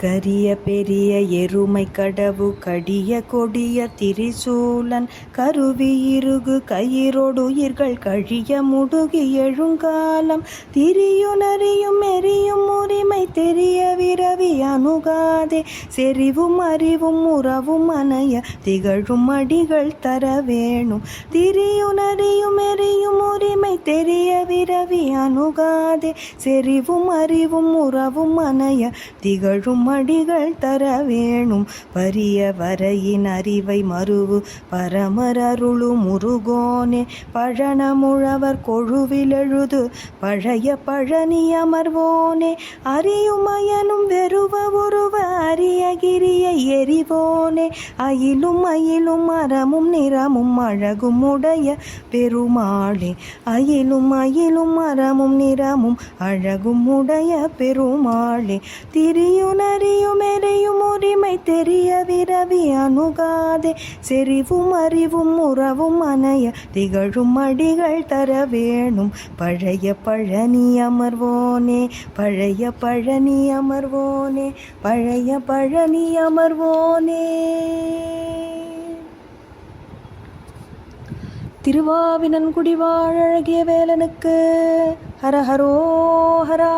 கரிய பெரிய எருமை கடவு கடிய கொடிய திரிசூலன் கருவி இருகு கயிறொடுயிர்கள் கழிய முடுகி எழுங்காலம். திரியுணரியும் எரியும் உரிமை தெரிய விரவி அணுகாதே. செறிவும் அறிவும் உறவும் அணைய திகழும் அடிகள் தர வேணும். திரியுணரியும் எரியும் உரிமை தெரிய விரவி அணுகாதே. செறிவும் அறிவும் உறவும் அணைய திகழும் அடிகள் தர வேணும். பரிய வரையின் அறிவை மறுவு பரமரருளு முருகோனே. பழனமுழவர் கொழுவில் எழுது பழைய பழனி அமர்வோனே. அறியுமயனும் வெறுவ ஒரு அரியகிரியை எரிவோனே அயிலும் அயிலும் மரமும் நிறமும் அழகும் உடைய பெருமாளே. அயிலும் அயிலும் மரமும் நிறமும் அழகும் உடைய பெருமாளே. திரியுணரியும் எரியும் உரிமை தெரியவே பிறவி அணுகாதே செறிவும் அறிவும் உறவும் அணைய திகழும் அடிகள் தர வேணும். பழைய பழனி அமர்வோனே பழைய பழனி அமர்வோனே பழைய பழனி அமர்வோனே. திருவாவினன்குடி வாழகிய வேலனுக்கு ஹரஹரோ ஹரா.